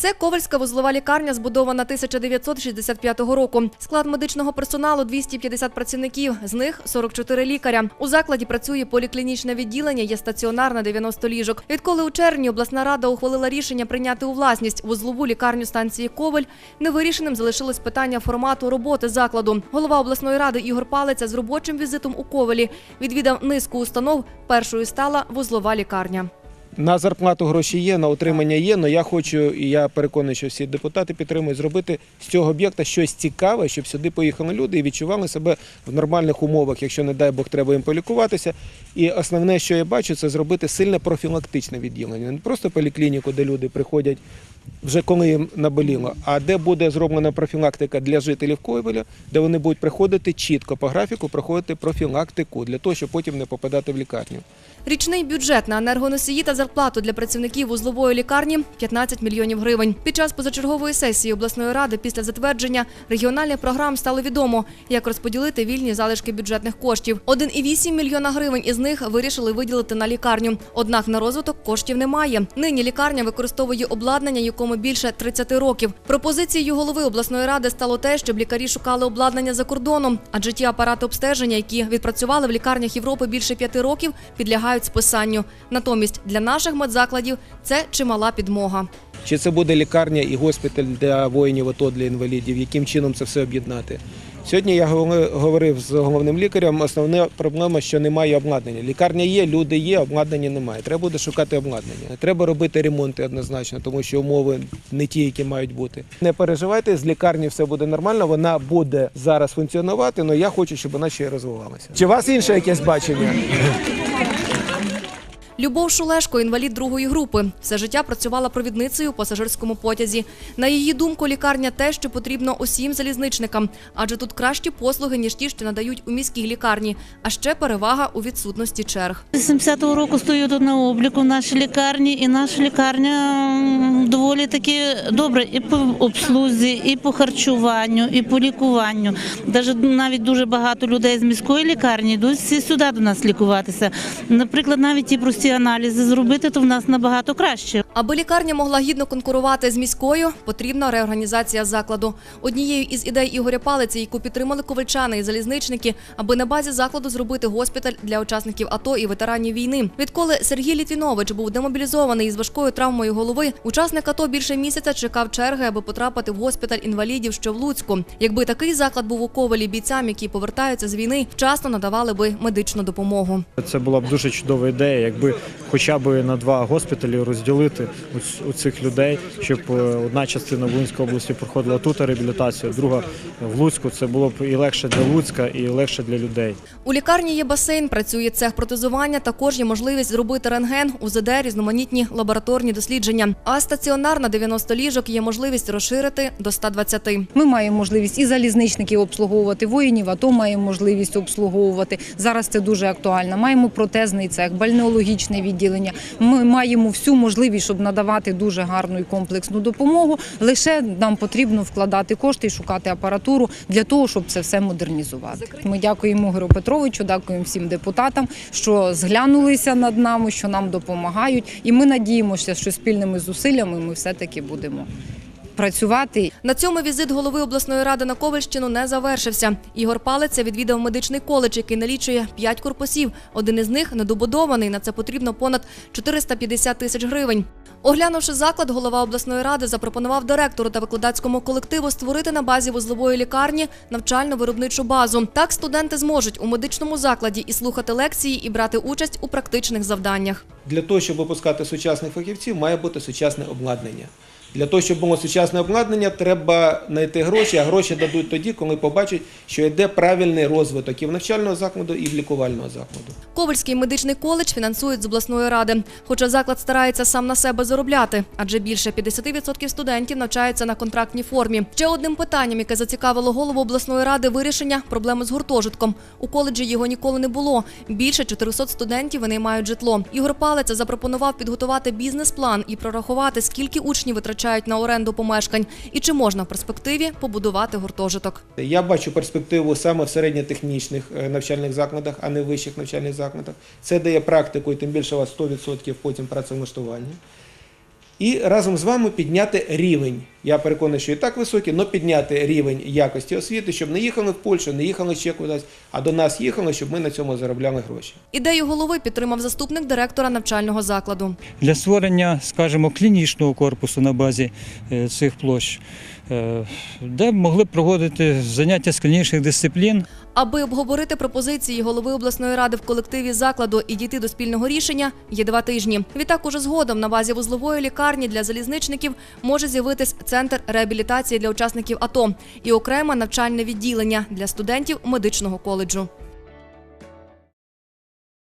Це Ковальська вузлова лікарня, збудована 1965 року. Склад медичного персоналу 250 працівників, з них 44 лікаря. У закладі працює поліклінічне відділення, є стаціонар на 90 ліжок. Відколи у червні обласна рада ухвалила рішення прийняти у власність вузлову лікарню станції Коваль, невирішеним залишилось питання формату роботи закладу. Голова обласної ради Ігор Палиця з робочим візитом у Ковалі відвідав низку установ. Першою стала вузлова лікарня. На зарплату гроші є, на утримання є, але я хочу, і я переконаний, що всі депутати підтримують зробити з цього об'єкта щось цікаве, щоб сюди поїхали люди і відчували себе в нормальних умовах, якщо, не дай Бог, треба їм полікуватися. І основне, що я бачу, це зробити сильне профілактичне відділення. Не просто поліклініку, де люди приходять вже коли їм наболіло, а де буде зроблена профілактика для жителів Ковеля, де вони будуть приходити чітко по графіку, проходити профілактику для того, щоб потім не попадати в лікарню. Річний бюджет на енергоносії та зарплату для працівників вузлової лікарні 15 мільйонів гривень. Під час позачергової сесії обласної ради після затвердження регіональних програм стало відомо, як розподілити вільні залишки бюджетних коштів. 1,8 мільйона гривень із них вирішили виділити на лікарню. Однак на розвиток коштів немає. Нині лікарня використовує обладнання, якому більше 30 років. Пропозицією голови обласної ради стало те, щоб лікарі шукали обладнання за кордоном, адже ті апарати обстеження, які відпрацювали в лікарнях Європи більше п'яти років, підлягають списанню. Натомість для наших медзакладів це чимала підмога. Чи це буде лікарня і госпіталь для воїнів АТО, для інвалідів, яким чином це все об'єднати? Сьогодні я говорив з головним лікарем. Основна проблема, що немає обладнання. Лікарня є, люди є, обладнання немає. Треба буде шукати обладнання. Треба робити ремонти однозначно, тому що умови не ті, які мають бути. Не переживайте, з лікарні все буде нормально. Вона буде зараз функціонувати, але я хочу, щоб вона ще й розвивалася. Чи у вас інше якесь бачення? Любов Шулешко, інвалід другої групи, все життя працювала провідницею у пасажирському потязі. На її думку, лікарня те, що потрібно усім залізничникам, адже тут кращі послуги ніж ті, що надають у міській лікарні. А ще перевага у відсутності черг. З 70-го року стою тут на обліку в нашій лікарні, і наша лікарня доволі таки добра і по обслузі, і по харчуванню, і по лікуванню. Навіть дуже багато людей з міської лікарні йдуть сюди до нас лікуватися. Наприклад, навіть ті прості аналізи зробити, то в нас набагато краще. Аби лікарня могла гідно конкурувати з міською, потрібна реорганізація закладу. Однією із ідей Ігоря Палиці, яку підтримали ковальчани і залізничники, аби на базі закладу зробити госпіталь для учасників АТО і ветеранів війни. Відколи Сергій Літвінович був демобілізований із важкою травмою голови, учасник АТО більше місяця чекав черги, аби потрапити в госпіталь інвалідів, що в Луцьку. Якби такий заклад був у ковалі бійцям, які повертаються з війни, вчасно надавали би медичну допомогу. Це була б дуже чудова ідея, якби хоча б на два госпіталі розділити у- у цих людей, щоб е, одна частина в Луцькій області проходила тут реабілітацію, друга в Луцьку. Це було б і легше для Луцька, і легше для людей. У лікарні є басейн, працює цех протезування. Також є можливість зробити рентген, УЗД, різноманітні лабораторні дослідження. А стаціонар на 90 ліжок є можливість розширити до 120. Ми маємо можливість і залізничників обслуговувати, воїнів, АТО маємо можливість обслуговувати. Зараз це дуже актуально. Маємо протезний цех, бальнеологічне відділення. Ми маємо всю можливість, щоб надавати дуже гарну і комплексну допомогу. Лише нам потрібно вкладати кошти і шукати апаратуру для того, щоб це все модернізувати. Ми дякуємо Ігорю Петровичу, дякуємо всім депутатам, що зглянулися над нами, що нам допомагають. І ми надіємося, що спільними зусиллями ми все таки будемо працювати На цьому візит голови обласної ради на Ковальщину не завершився. Ігор Палиця відвідав медичний коледж, який налічує 5 корпусів. Один із них недобудований. На це потрібно понад 450 тисяч гривень. Оглянувши заклад, голова обласної ради запропонував директору та викладацькому колективу створити на базі вузлової лікарні навчально-виробничу базу. Так студенти зможуть у медичному закладі і слухати лекції, і брати участь у практичних завданнях. Для того, щоб випускати сучасних фахівців, має бути сучасне обладнання. Для того, щоб було сучасне обладнання, треба знайти гроші, а гроші дадуть тоді, коли побачать, що йде правильний розвиток і в навчального закладу, і в лікувального закладу. Ковальський медичний коледж фінансують з обласної ради. Хоча заклад старається сам на себе заробляти, адже більше 50% студентів навчаються на контрактній формі. Ще одним питанням, яке зацікавило голову обласної ради, вирішення проблеми з гуртожитком. У коледжі його ніколи не було. Більше 400 студентів винаймають житло. Ігор Палець запропонував підготувати бізнес-план і прорахувати, скільки учнів витрачають на оренду помешкань, і чи можна в перспективі побудувати гуртожиток. Я бачу перспективу саме в середньотехнічних е, навчальних закладах, а не в вищих навчальних закладах. Це дає практику і тим більше у вас 100% потім працевлаштування. і разом з вами підняти рівень. Я переконаний, що і так високий, але підняти рівень якості освіти, щоб не їхали в Польщу, не їхали ще кудись, а до нас їхали, щоб ми на цьому заробляли гроші. Ідею голови підтримав заступник директора навчального закладу. для створення, скажімо, клінічного корпусу на базі е, цих площ, е, де могли б проводити заняття з клінічних дисциплін. Аби обговорити пропозиції голови обласної ради в колективі закладу і дійти до спільного рішення, є два тижні. Відтак, уже згодом на базі вузлової лікарні для залізничників може з'явитись центр реабілітації для учасників АТО і окреме навчальне відділення для студентів медичного коледжу.